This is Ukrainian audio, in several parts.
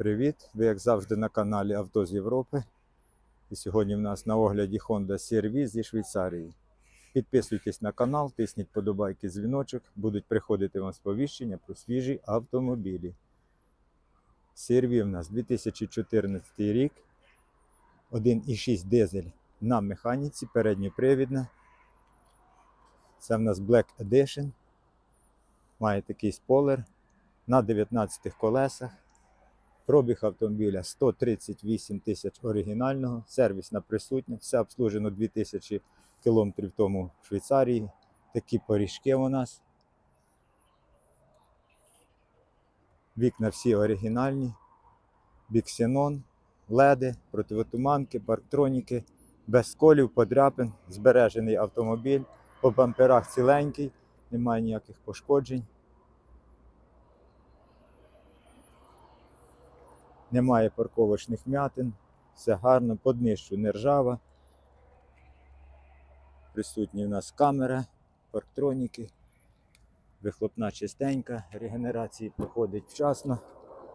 Привіт! Ви як завжди на каналі Авто з Європи. І сьогодні в нас на огляді Honda CR-V зі Швейцарії. Підписуйтесь на канал, тисніть подобайки, дзвіночок, будуть приходити вам сповіщення про свіжі автомобілі. CR-V у нас 2014 рік, 1,6 дизель на механіці, передньопривідна. Це в нас Black Edition. Має такий спойлер на 19 колесах. Пробіг автомобіля 138 тисяч оригінального, сервісна присутня, все обслужено 2000 кілометрів тому в Швейцарії. Такі поріжки у нас. Вікна всі оригінальні, біксенон, леди, противотуманки, парктроніки, без колів, подряпин, збережений автомобіль, по бамперах ціленький, немає ніяких пошкоджень. Немає парковочних м'ятин, все гарно, по днищу не ржава. Присутні у нас камера, парктроніки, вихлопна чистенька, регенерації проходить вчасно.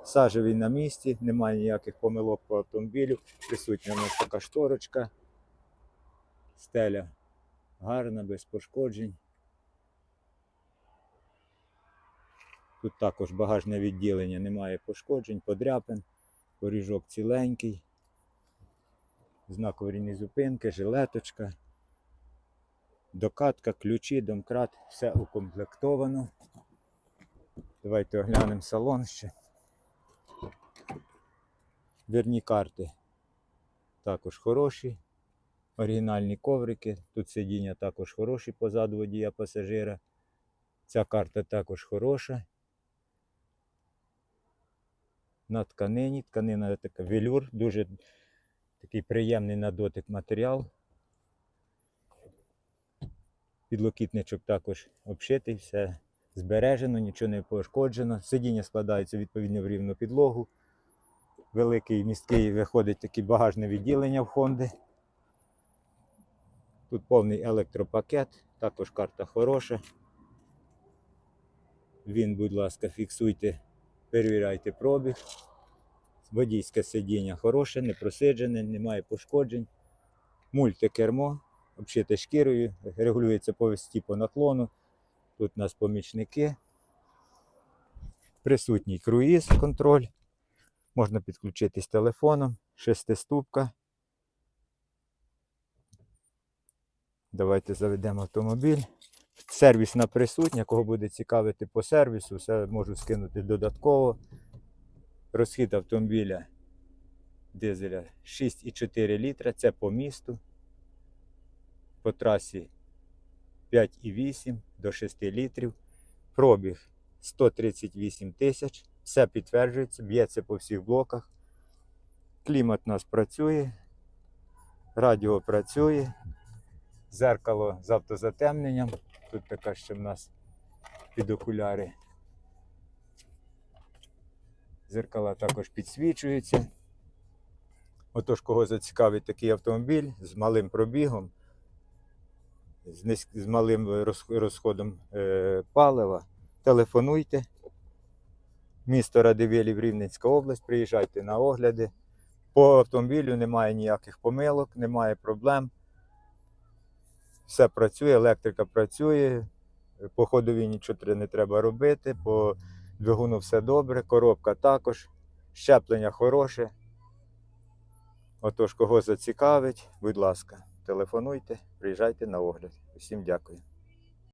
Сажевий на місці, немає ніяких помилок по автомобілю. Присутня у нас така шторочка. Стеля гарна, без пошкоджень. Тут також багажне відділення, немає пошкоджень, подряпин. Поріжок ціленький, знак аварійної зупинки, жилеточка, докатка, ключі, домкрат, все укомплектовано. Давайте оглянемо салон ще. Дверні карти також хороші. Оригінальні коврики. Тут сидіння також хороші позаду водія пасажира. Ця карта також хороша на тканині. Тканина така велюр, дуже такий приємний на дотик матеріал. Підлокітничок також обшитий, все збережено, нічого не пошкоджено. Сидіння складається відповідно в рівну підлогу. Великий місткий виходить таке багажне відділення в Хонди. Тут повний електропакет, також карта хороша. Він, будь ласка, фіксуйте перевіряйте пробіг. Водійське сидіння хороше, не просиджене, немає пошкоджень. Мультикермо, обшите шкірою, регулюється по висоті по наклону. Тут у нас помічники. Присутній круїз контроль. Можна підключитись телефоном, шестиступка. Давайте заведемо автомобіль. Сервісна присутня, кого буде цікавити по сервісу, все можу скинути додатково. Розхід автомобіля дизеля 6,4 літра, це по місту. По трасі 5,8 до 6 літрів. Пробіг 138 тисяч. Все підтверджується, б'ється по всіх блоках. Клімат у нас працює, радіо працює, зеркало з автозатемненням. Тут така ще в нас під окуляри. Зеркала також підсвічуються. Отож, кого зацікавить такий автомобіль з малим пробігом, з, низь- з малим розходом е, палива, телефонуйте. Місто Радивилів, Рівненська область, приїжджайте на огляди. По автомобілю немає ніяких помилок, немає проблем все працює, електрика працює, по ходові нічого не треба робити, по двигуну все добре, коробка також, щеплення хороше. Отож, кого зацікавить, будь ласка, телефонуйте, приїжджайте на огляд. Усім дякую.